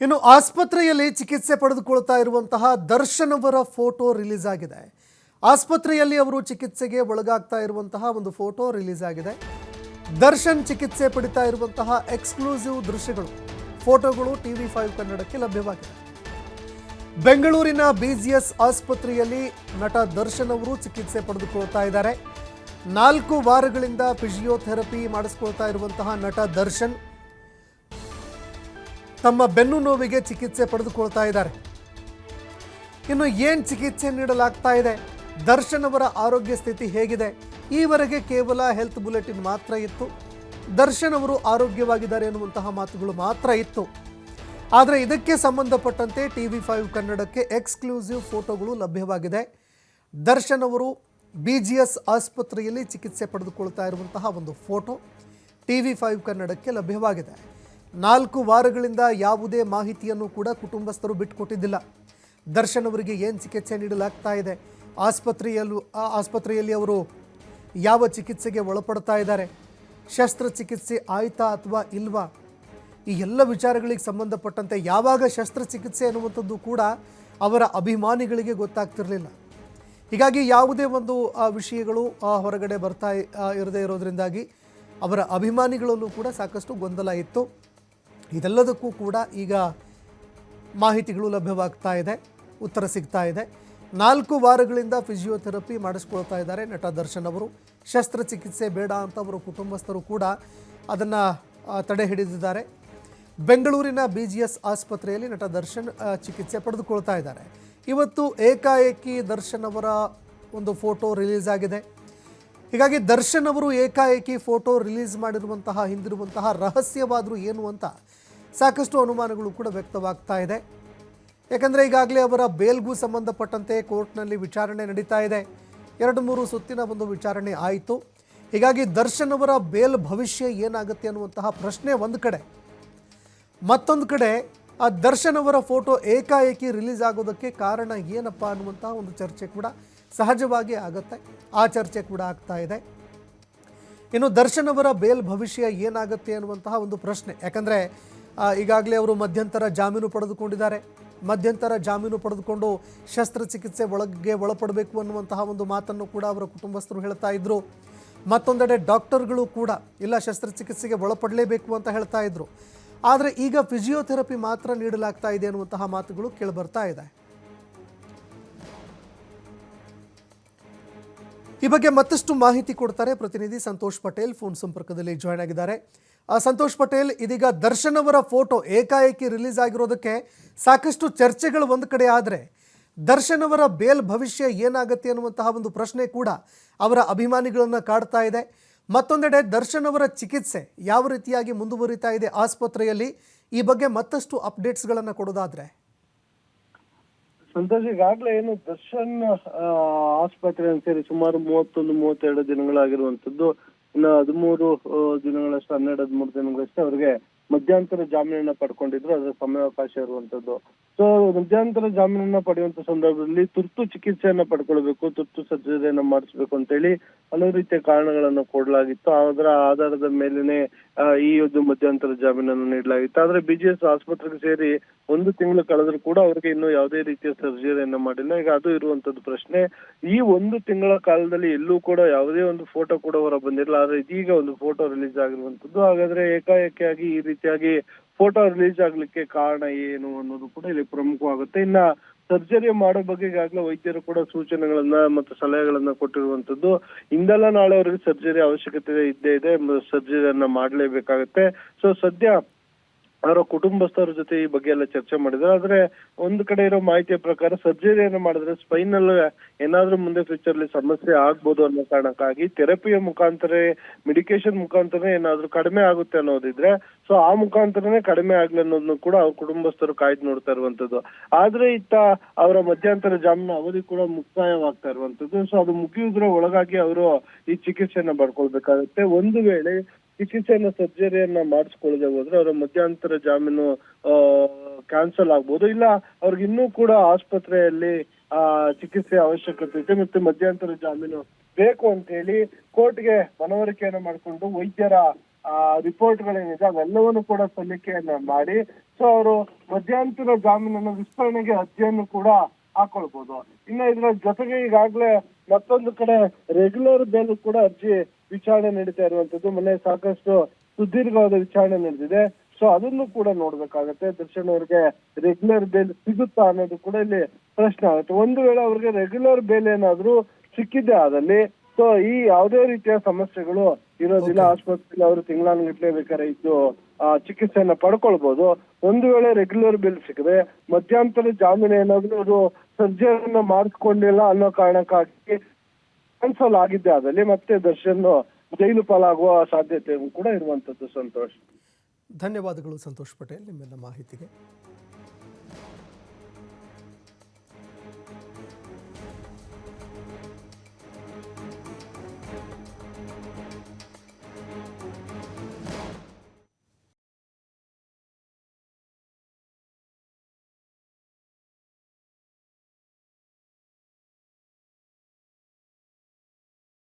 ಇನ್ನು ಆಸ್ಪತ್ರೆಯಲ್ಲಿ ಚಿಕಿತ್ಸೆ ಪಡೆದುಕೊಳ್ತಾ ಇರುವಂತಹ ದರ್ಶನ್ ಅವರ ಫೋಟೋ ರಿಲೀಸ್ ಆಗಿದೆ. ಆಸ್ಪತ್ರೆಯಲ್ಲಿ ಅವರು ಚಿಕಿತ್ಸೆಗೆ ಒಳಗಾಗ್ತಾ ಇರುವಂತಹ ಒಂದು ಫೋಟೋ ರಿಲೀಸ್ ಆಗಿದೆ. ದರ್ಶನ್ ಚಿಕಿತ್ಸೆ ಪಡಿತಾ ಇರುವಂತಹ ಎಕ್ಸ್ಕ್ಲೂಸಿವ್ ದೃಶ್ಯಗಳು, ಫೋಟೋಗಳು ಟಿವಿ ಫೈವ್ ಕನ್ನಡಕ್ಕೆ ಲಭ್ಯವಾಗಿದೆ. ಬೆಂಗಳೂರಿನ ಬಿಜಿಎಸ್ ಆಸ್ಪತ್ರೆಯಲ್ಲಿ ನಟ ದರ್ಶನ್ ಅವರು ಚಿಕಿತ್ಸೆ ಪಡೆದುಕೊಳ್ತಾ ಇದ್ದಾರೆ. ನಾಲ್ಕು ವಾರಗಳಿಂದ ಫಿಸಿಯೋಥೆರಪಿ ಮಾಡಿಸ್ಕೊಳ್ತಾ ಇರುವಂತಹ ನಟ ದರ್ಶನ್ ತಮ್ಮ ಬೆನ್ನು ನೋವಿಗೆ ಚಿಕಿತ್ಸೆ ಪಡೆದುಕೊಳ್ತಾ ಇದ್ದಾರೆ. ಇನ್ನು ಏನು ಚಿಕಿತ್ಸೆ ನೀಡಲಾಗ್ತಾ ಇದೆ? ದರ್ಶನ್ ಅವರ ಆರೋಗ್ಯ ಸ್ಥಿತಿ ಹೇಗಿದೆ? ಈವರೆಗೆ ಕೇವಲ ಹೆಲ್ತ್ ಬುಲೆಟಿನ್ ಮಾತ್ರ ಇತ್ತು. ದರ್ಶನ್ ಅವರು ಆರೋಗ್ಯವಾಗಿದ್ದಾರೆ ಎನ್ನುವಂತಹ ಮಾತುಗಳು ಮಾತ್ರ ಇತ್ತು. ಆದರೆ ಇದಕ್ಕೆ ಸಂಬಂಧಪಟ್ಟಂತೆ ಟಿ ವಿ ಫೈವ್ ಕನ್ನಡಕ್ಕೆ ಎಕ್ಸ್ಕ್ಲೂಸಿವ್ ಫೋಟೋಗಳು ಲಭ್ಯವಾಗಿದೆ. ದರ್ಶನ್ ಅವರು ಬಿ ಜಿ ಎಸ್ ಆಸ್ಪತ್ರೆಯಲ್ಲಿ ಚಿಕಿತ್ಸೆ ಪಡೆದುಕೊಳ್ತಾ ಇರುವಂತಹ ಒಂದು ಫೋಟೋ ಟಿ ವಿ ಫೈವ್ ಕನ್ನಡಕ್ಕೆ ಲಭ್ಯವಾಗಿದೆ. ನಾಲ್ಕು ವಾರಗಳಿಂದ ಯಾವುದೇ ಮಾಹಿತಿಯನ್ನು ಕೂಡ ಕುಟುಂಬಸ್ಥರು ಬಿಟ್ಟುಕೊಟ್ಟಿದ್ದಿಲ್ಲ ದರ್ಶನ್ ಅವರಿಗೆ ಏನು ಚಿಕಿತ್ಸೆ ನೀಡಲಾಗ್ತಾ ಇದೆ? ಆಸ್ಪತ್ರೆಯಲ್ಲೂ ಆಸ್ಪತ್ರೆಯಲ್ಲಿ ಅವರು ಯಾವ ಚಿಕಿತ್ಸೆಗೆ ಒಳಪಡ್ತಾ ಇದ್ದಾರೆ? ಶಸ್ತ್ರಚಿಕಿತ್ಸೆ ಆಯ್ತಾ ಅಥವಾ ಇಲ್ವಾ? ಈ ಎಲ್ಲ ವಿಚಾರಗಳಿಗೆ ಸಂಬಂಧಪಟ್ಟಂತೆ ಯಾವಾಗ ಶಸ್ತ್ರಚಿಕಿತ್ಸೆ ಅನ್ನುವಂಥದ್ದು ಕೂಡ ಅವರ ಅಭಿಮಾನಿಗಳಿಗೆ ಗೊತ್ತಾಗ್ತಿರಲಿಲ್ಲ. ಹೀಗಾಗಿ ಯಾವುದೇ ಒಂದು ವಿಷಯಗಳು ಹೊರಗಡೆ ಬರ್ತಾ ಇರದೇ ಇರೋದರಿಂದಾಗಿ ಅವರ ಅಭಿಮಾನಿಗಳಲ್ಲೂ ಕೂಡ ಸಾಕಷ್ಟು ಗೊಂದಲ ಇತ್ತು. ಇದೆಲ್ಲದಕ್ಕೂ ಕೂಡ ಈಗ ಮಾಹಿತಿಗಳು ಲಭ್ಯವಾಗ್ತಾ ಇದೆ, ಉತ್ತರ ಸಿಗ್ತಾ ಇದೆ. ನಾಲ್ಕು ವಾರಗಳಿಂದ ಫಿಸಿಯೋಥೆರಪಿ ಮಾಡಿಸ್ಕೊಳ್ತಾ ಇದ್ದಾರೆ ನಟ ದರ್ಶನ್ ಅವರು. ಶಸ್ತ್ರಚಿಕಿತ್ಸೆ ಬೇಡ ಅಂತ ಅವರ ಕುಟುಂಬಸ್ಥರು ಕೂಡ ಅದನ್ನು ತಡೆ ಹಿಡಿದಿದ್ದಾರೆ. ಬೆಂಗಳೂರಿನ ಬಿ ಜಿ ಎಸ್ ಆಸ್ಪತ್ರೆಯಲ್ಲಿ ನಟ ದರ್ಶನ್ ಚಿಕಿತ್ಸೆ ಪಡೆದುಕೊಳ್ತಾ ಇದ್ದಾರೆ. ಇವತ್ತು ಏಕಾಏಕಿ ದರ್ಶನ್ ಅವರ ಒಂದು ಫೋಟೋ ರಿಲೀಸ್ ಆಗಿದೆ. ಹೀಗಾಗಿ ದರ್ಶನ್ ಅವರು ಏಕಾಏಕಿ ಫೋಟೋ ರಿಲೀಸ್ ಮಾಡಿರುವಂತಹ, ಹಿಂದಿರುವಂತಹ ರಹಸ್ಯವಾದರೂ ಏನು ಅಂತ ಸಾಕಷ್ಟು ಅನುಮಾನಗಳು ಕೂಡ ವ್ಯಕ್ತವಾಗ್ತಾ ಇದೆ. ಯಾಕಂದರೆ ಈಗಾಗಲೇ ಅವರ ಬೇಲ್ಗೂ ಸಂಬಂಧಪಟ್ಟಂತೆ ಕೋರ್ಟ್ನಲ್ಲಿ ವಿಚಾರಣೆ ನಡೀತಾ ಇದೆ. ಎರಡು ಮೂರು ಸುತ್ತಿನ ಒಂದು ವಿಚಾರಣೆ ಆಯಿತು. ಹೀಗಾಗಿ ದರ್ಶನ್ ಅವರ ಬೇಲ್ ಭವಿಷ್ಯ ಏನಾಗುತ್ತೆ ಅನ್ನುವಂತಹ ಪ್ರಶ್ನೆ ಒಂದು ಕಡೆ. ಮತ್ತೊಂದು ಕಡೆ, ಆ ದರ್ಶನ್ ಅವರ ಫೋಟೋ ಏಕಾಏಕಿ ರಿಲೀಸ್ ಆಗೋದಕ್ಕೆ ಕಾರಣ ಏನಪ್ಪ ಅನ್ನುವಂತಹ ಒಂದು ಚರ್ಚೆ ಕೂಡ ಸಹಜವಾಗಿ ಆಗುತ್ತೆ. ಆ ಚರ್ಚೆ ಕೂಡ ಆಗ್ತಾ ಇದೆ. ಇನ್ನು ದರ್ಶನ್ ಅವರ ಬೇಲ್ ಭವಿಷ್ಯ ಏನಾಗುತ್ತೆ ಅನ್ನುವಂತಹ ಒಂದು ಪ್ರಶ್ನೆ. ಯಾಕಂದರೆ ಈಗಾಗಲೇ ಅವರು ಮಧ್ಯಂತರ ಜಾಮೀನು ಪಡೆದುಕೊಂಡಿದ್ದಾರೆ. ಮಧ್ಯಂತರ ಜಾಮೀನು ಪಡೆದುಕೊಂಡು ಶಸ್ತ್ರಚಿಕಿತ್ಸೆ ಒಳಗೆ ಒಳಪಡಬೇಕು ಅನ್ನುವಂತಹ ಒಂದು ಮಾತನ್ನು ಕೂಡ ಅವರ ಕುಟುಂಬಸ್ಥರು ಹೇಳ್ತಾ ಇದ್ದರು ಮತ್ತೊಂದೆಡೆ ಡಾಕ್ಟರ್ಗಳು ಕೂಡ ಇಲ್ಲ ಶಸ್ತ್ರಚಿಕಿತ್ಸೆಗೆ ಒಳಪಡಲೇಬೇಕು ಅಂತ ಹೇಳ್ತಾ ಇದ್ರು. ಆದರೆ ಈಗ ಫಿಸಿಯೋಥೆರಪಿ ಮಾತ್ರ ನೀಡಲಾಗ್ತಾ ಇದೆ ಅನ್ನುವಂತಹ ಮಾತುಗಳು ಕೇಳಿಬರ್ತಾ ಇದೆ. ಈ ಬಗ್ಗೆ ಮತ್ತಷ್ಟು ಮಾಹಿತಿ ಕೊಡ್ತಾರೆ ಪ್ರತಿನಿಧಿ ಸಂತೋಷ್ ಪಟೇಲ್. ಫೋನ್ ಸಂಪರ್ಕದಲ್ಲಿ ಜಾಯ್ನ್ ಆಗಿದ್ದಾರೆ. ಸಂತೋಷ್ ಪಟೇಲ್, ಇದೀಗ ದರ್ಶನ್ ಅವರ ಫೋಟೋ ಏಕಾಏಕಿ ರಿಲೀಸ್ ಆಗಿರೋದಕ್ಕೆ ಸಾಕಷ್ಟು ಚರ್ಚೆಗಳು ಒಂದು ಕಡೆ ಆದರೆ ದರ್ಶನ್ ಅವರ ಬೇಲ್ ಭವಿಷ್ಯ ಏನಾಗುತ್ತೆ ಅನ್ನುವಂತಹ ಒಂದು ಪ್ರಶ್ನೆ ಕೂಡ ಅವರ ಅಭಿಮಾನಿಗಳನ್ನು ಕಾಡ್ತಾ ಇದೆ. ಮತ್ತೊಂದೆಡೆ ದರ್ಶನ್ ಅವರ ಚಿಕಿತ್ಸೆ ಯಾವ ರೀತಿಯಾಗಿ ಮುಂದುವರಿತಾ ಇದೆ ಆಸ್ಪತ್ರೆಯಲ್ಲಿ, ಈ ಬಗ್ಗೆ ಮತ್ತಷ್ಟು ಅಪ್ಡೇಟ್ಸ್ಗಳನ್ನು ಕೊಡೋದಾದ್ರೆ. ಸಂತೋಷ್, ಈಗಾಗ್ಲೇ ಏನು ದರ್ಶನ್ ಆಸ್ಪತ್ರೆ ಅಂತ ಸೇರಿ ಸುಮಾರು ಮೂವತ್ತೊಂದು, ಮೂವತ್ತೆರಡು ದಿನಗಳಾಗಿರುವಂತದ್ದು ಇನ್ನು ಹದಿಮೂರು ದಿನಗಳಷ್ಟು, ಹನ್ನೆರಡು, ಹದಿಮೂರು ದಿನಗಳಷ್ಟು ಅವರಿಗೆ ಮಧ್ಯಂತರ ಜಾಮೀನನ್ನ ಪಡ್ಕೊಂಡಿದ್ರು, ಅದರ ಸಮಯಾವಕಾಶ ಇರುವಂತದ್ದು. ಸೊ ಮಧ್ಯಂತರ ಜಾಮೀನನ್ನ ಪಡೆಯುವಂತ ಸಂದರ್ಭದಲ್ಲಿ ತುರ್ತು ಚಿಕಿತ್ಸೆಯನ್ನ ಪಡ್ಕೊಳ್ಬೇಕು, ತುರ್ತು ಸರ್ಜರಿಯನ್ನ ಮಾಡಿಸ್ಬೇಕು ಅಂತೇಳಿ ಹಲವು ರೀತಿಯ ಕಾರಣಗಳನ್ನ ಕೊಡಲಾಗಿತ್ತು. ಅದರ ಆಧಾರದ ಮೇಲೆನೆ ಈ ಒಂದು ಮಧ್ಯಂತರ ಜಾಮೀನನ್ನು ನೀಡಲಾಗಿತ್ತು. ಆದ್ರೆ ಬಿಜಿಎಸ್ ಆಸ್ಪತ್ರೆಗೆ ಸೇರಿ ಒಂದು ತಿಂಗಳು ಕಳೆದ್ರು ಕೂಡ ಅವರಿಗೆ ಇನ್ನೂ ಯಾವುದೇ ರೀತಿಯ ಸರ್ಜರಿಯನ್ನ ಮಾಡಿಲ್ಲ. ಈಗ ಅದು ಇರುವಂತದ್ದು ಪ್ರಶ್ನೆ. ಈ ಒಂದು ತಿಂಗಳ ಕಾಲದಲ್ಲಿ ಎಲ್ಲೂ ಕೂಡ ಯಾವುದೇ ಒಂದು ಫೋಟೋ ಕೂಡ ಹೊರ ಬಂದಿಲ್ಲ ಆದ್ರೆ ಇದೀಗ ಒಂದು ಫೋಟೋ ರಿಲೀಸ್ ಆಗಿರುವಂತದ್ದು. ಹಾಗಾದ್ರೆ ಏಕಾಏಕಿಯಾಗಿ ಈ ರೀತಿಯಾಗಿ ಫೋಟೋ ರಿಲೀಸ್ ಆಗ್ಲಿಕ್ಕೆ ಕಾರಣ ಏನು ಅನ್ನೋದು ಕೂಡ ಇಲ್ಲಿ ಪ್ರಮುಖವಾಗುತ್ತೆ. ಇನ್ನ ಸರ್ಜರಿ ಮಾಡೋ ಬಗ್ಗೆ ಈಗಾಗಲೇ ವೈದ್ಯರು ಕೂಡ ಸೂಚನೆಗಳನ್ನ ಮತ್ತು ಸಲಹೆಗಳನ್ನ ಕೊಟ್ಟಿರುವಂತದ್ದು ಇಂದೆಲ್ಲ ನಾಳೆ ಅವರಿಗೆ ಸರ್ಜರಿ ಅವಶ್ಯಕತೆ ಇದ್ದೇ ಇದೆ. ಸರ್ಜರಿಯನ್ನ ಮಾಡ್ಲೇಬೇಕಾಗತ್ತೆ. ಸೊ ಸದ್ಯ ಅವರ ಕುಟುಂಬಸ್ಥರ ಜೊತೆ ಈ ಬಗ್ಗೆ ಎಲ್ಲ ಚರ್ಚೆ ಮಾಡಿದ್ರು ಆದ್ರೆ ಒಂದು ಕಡೆ ಇರೋ ಮಾಹಿತಿಯ ಪ್ರಕಾರ ಸರ್ಜರಿಯನ್ನು ಮಾಡಿದ್ರೆ ಸ್ಪೈನಲ್ ಏನಾದ್ರೂ ಮುಂದೆ ಫ್ಯೂಚರ್ ಅಲ್ಲಿ ಸಮಸ್ಯೆ ಆಗ್ಬೋದು ಅನ್ನೋ ಕಾರಣಕ್ಕಾಗಿ ಥೆರಪಿಯ ಮುಖಾಂತರ, ಮೆಡಿಕೇಶನ್ ಮುಖಾಂತರ ಏನಾದ್ರೂ ಕಡಿಮೆ ಆಗುತ್ತೆ ಅನ್ನೋದಿದ್ರೆ ಸೊ ಆ ಮುಖಾಂತರನೇ ಕಡಿಮೆ ಆಗ್ಲಿ ಅನ್ನೋದನ್ನು ಕೂಡ ಅವ್ರ ಕುಟುಂಬಸ್ಥರು ಕಾಯ್ದು ನೋಡ್ತಾ ಇರುವಂತದ್ದು. ಆದ್ರೆ ಇತ್ತ ಅವರ ಮಧ್ಯಂತರ ಜಾಮೀನು ಅವಧಿ ಕೂಡ ಮುಕ್ತಾಯವಾಗ್ತಾ ಇರುವಂತದ್ದು. ಸೊ ಅದು ಮುಗಿಯುವುದರ ಒಳಗಾಗಿ ಅವರು ಈ ಚಿಕಿತ್ಸೆಯನ್ನ ಪಡ್ಕೊಳ್ಬೇಕಾಗುತ್ತೆ. ಒಂದು ವೇಳೆ ಚಿಕಿತ್ಸೆಯನ್ನ ಸರ್ಜರಿಯನ್ನ ಮಾಡಿಸ್ಕೊಳ್ಳದೆ ಹೋದ್ರೆ ಅವರ ಮಧ್ಯಂತರ ಜಾಮೀನು ಕ್ಯಾನ್ಸಲ್ ಆಗ್ಬೋದು. ಇಲ್ಲ, ಅವ್ರಿಗೆ ಇನ್ನೂ ಕೂಡ ಆಸ್ಪತ್ರೆಯಲ್ಲಿ, ಆ, ಚಿಕಿತ್ಸೆ ಅವಶ್ಯಕತೆ ಇದೆ ಮತ್ತೆ ಮಧ್ಯಂತರ ಜಾಮೀನು ಬೇಕು ಅಂತ ಹೇಳಿ ಕೋರ್ಟ್ಗೆ ಮನವರಿಕೆಯನ್ನ ಮಾಡಿಕೊಂಡು ವೈದ್ಯರ ರಿಪೋರ್ಟ್ಗಳೇನಿದೆ ಅವೆಲ್ಲವನ್ನು ಕೂಡ ಸಲ್ಲಿಕೆಯನ್ನ ಮಾಡಿ ಸೊ ಅವರು ಮಧ್ಯಂತರ ಜಾಮೀನನ್ನು ವಿಸ್ತರಣೆಗೆ ಅರ್ಜಿಯನ್ನು ಕೂಡ ಹಾಕೊಳ್ಬಹುದು ಇನ್ನ ಇದರ ಜೊತೆಗೆ ಈಗಾಗಲೇ ಮತ್ತೊಂದು ಕಡೆ ರೆಗ್ಯುಲರ್ ಬೇಲ್ ಕೂಡ ಅರ್ಜಿ ವಿಚಾರಣೆ ನಡೀತಾ ಇರುವಂತದ್ದು. ಮೊನ್ನೆ ಸಾಕಷ್ಟು ಸುದೀರ್ಘವಾದ ವಿಚಾರಣೆ ನಡೆದಿದೆ. ಸೊ ಅದನ್ನು ಕೂಡ ನೋಡ್ಬೇಕಾಗತ್ತೆ. ದರ್ಶನ್ ಅವ್ರಿಗೆ ರೆಗ್ಯುಲರ್ ಬೇಲ್ ಸಿಗುತ್ತಾ ಅನ್ನೋದು ಕೂಡ ಇಲ್ಲಿ ಪ್ರಶ್ನೆ ಆಗುತ್ತೆ. ಒಂದು ವೇಳೆ ಅವ್ರಿಗೆ ರೆಗ್ಯುಲರ್ ಬೇಲ್ ಏನಾದ್ರೂ ಸಿಕ್ಕಿದೆ ಆದಲ್ಲಿ ಸೊ ಈ ಯಾವುದೇ ರೀತಿಯ ಸಮಸ್ಯೆಗಳು ಇರೋದಿಲ್ಲ. ಆಸ್ಪತ್ರೆಯಲ್ಲಿ ಅವರು ತಿಂಗಳಾನುಗಟ್ಲೆ ಬೇಕಾದ್ರೆ ಇದ್ದು ಆ, ಚಿಕಿತ್ಸೆಯನ್ನ ಪಡ್ಕೊಳ್ಬಹುದು ಒಂದು ವೇಳೆ ರೆಗ್ಯುಲರ್ ಬಿಲ್ ಸಿಕ್ಕದೆ ಮಧ್ಯಂತರ ಜಾಮೀನು ಏನಾದ್ರೂ ಅವರು ಸರ್ಜರಿಯನ್ನ ಮಾಡಿಸ್ಕೊಂಡಿಲ್ಲ ಅನ್ನೋ ಕಾರಣಕ್ಕಾಗಿ ಕ್ಯಾನ್ಸಲ್ ಆಗಿದ್ದೆ ಆದಲ್ಲಿ ಮತ್ತೆ ದರ್ಶನ್ ಜೈಲು ಪಾಲಾಗುವ ಸಾಧ್ಯತೆ ಕೂಡ ಇರುವಂತದ್ದು ಸಂತೋಷ್. ಧನ್ಯವಾದಗಳು ಸಂತೋಷ್ ಪಟೇಲ್, ನಿಮ್ಮೆಲ್ಲ ಮಾಹಿತಿಗೆ.